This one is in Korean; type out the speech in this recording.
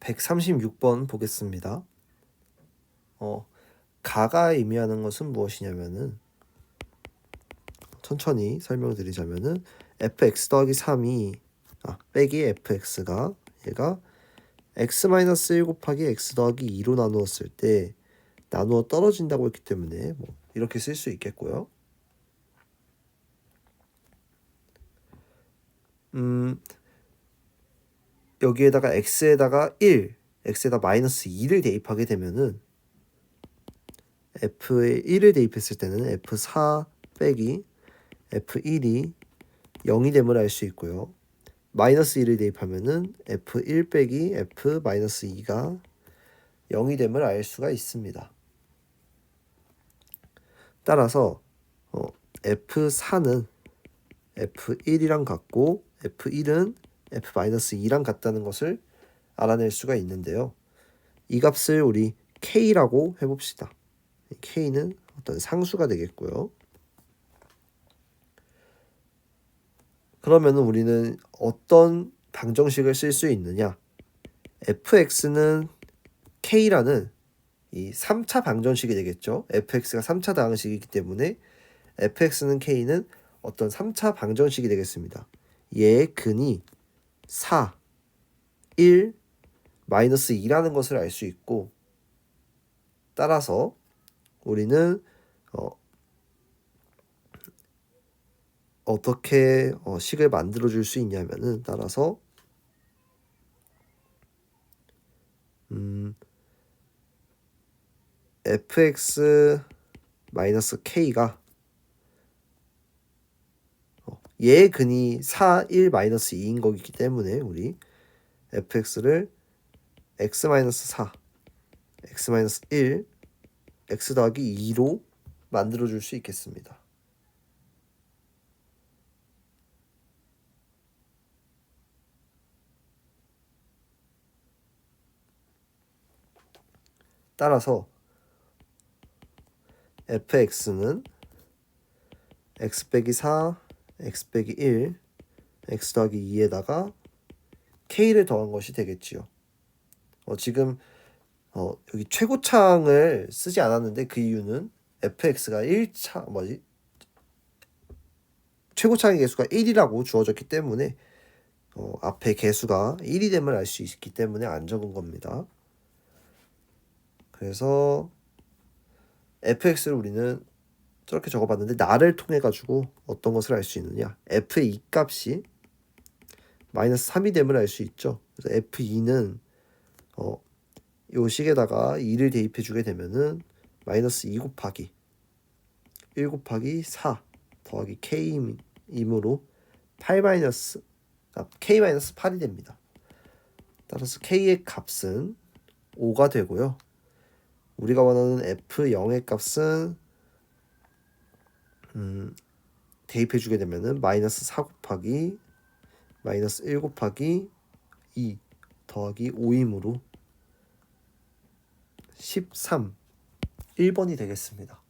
136번 보겠습니다. 어, 가가 의미하는 것은 무엇이냐면은 천천히 설명드리자면은 fx 더하기 3이 아, 빼기 fx가 얘가 x-1 곱하기 x 더하기 2로 나누었을 때 나누어 떨어진다고 했기 때문에 뭐 이렇게 쓸 수 있겠고요. 음, 여기에다가 x에다가 1, x에다 마이너스 2를 대입하게 되면은 f에 1을 대입했을 때는 f4 빼기 f1이 0이 됨을 알 수 있고요. 마이너스 1을 대입하면은 f1 빼기 f 마이너스 2가 0이 됨을 알 수가 있습니다. 따라서 어, f4는 f1이랑 같고 f1은 f-2랑 같다는 것을 알아낼 수가 있는데요. 이 값을 우리 k라고 해봅시다. k는 어떤 상수가 되겠고요. 그러면 우리는 어떤 방정식을 쓸 수 있느냐? fx는 k라는 이 3차 방정식이 되겠죠. fx가 3차 방정식이기 때문에 fx는 k는 어떤 3차 방정식이 되겠습니다. 얘의 근이 4, 1, 마이너스 2라는 것을 알 수 있고 따라서 우리는 어, 어떻게 어, 식을 만들어 줄 수 있냐면은 따라서 음, fx 마이너스 k가 어, 얘의 근이 4, 1, 마이너스 2인 거기 때문에 우리 fx를 x 마이너스 4, x 마이너스 1, x 더하기 2로 만들어 줄 수 있겠습니다. 따라서 fx는 x 빼기 4, x 빼기 1, x 더하기 2에다가 k를 더한 것이 되겠지요. 어, 지금 어, 여기 최고창을 쓰지 않았는데 그 이유는 fx가 1차 뭐지? 최고창의 개수가 1이라고 주어졌기 때문에 어, 앞에 개수가 1이 됨을 알 수 있기 때문에 안 적은 겁니다. 그래서 fx를 우리는 저렇게 적어봤는데 나를 통해 가지고 어떤 것을 알 수 있느냐 f의 이 값이 마이너스 3이 됨을 알 수 있죠. 그래서 f2는 어, 요 식에다가 2를 대입해 주게 되면은 마이너스 2 곱하기 1 곱하기 4 더하기 k이므로 8 마이너스 아, k 마이너스 8이 됩니다. 따라서 k의 값은 5가 되고요. 우리가 원하는 f0의 값은 음, 대입해 주게 되면은 마이너스 4 곱하기 마이너스 1 곱하기 2 더하기 5이므로 13 1번이 되겠습니다.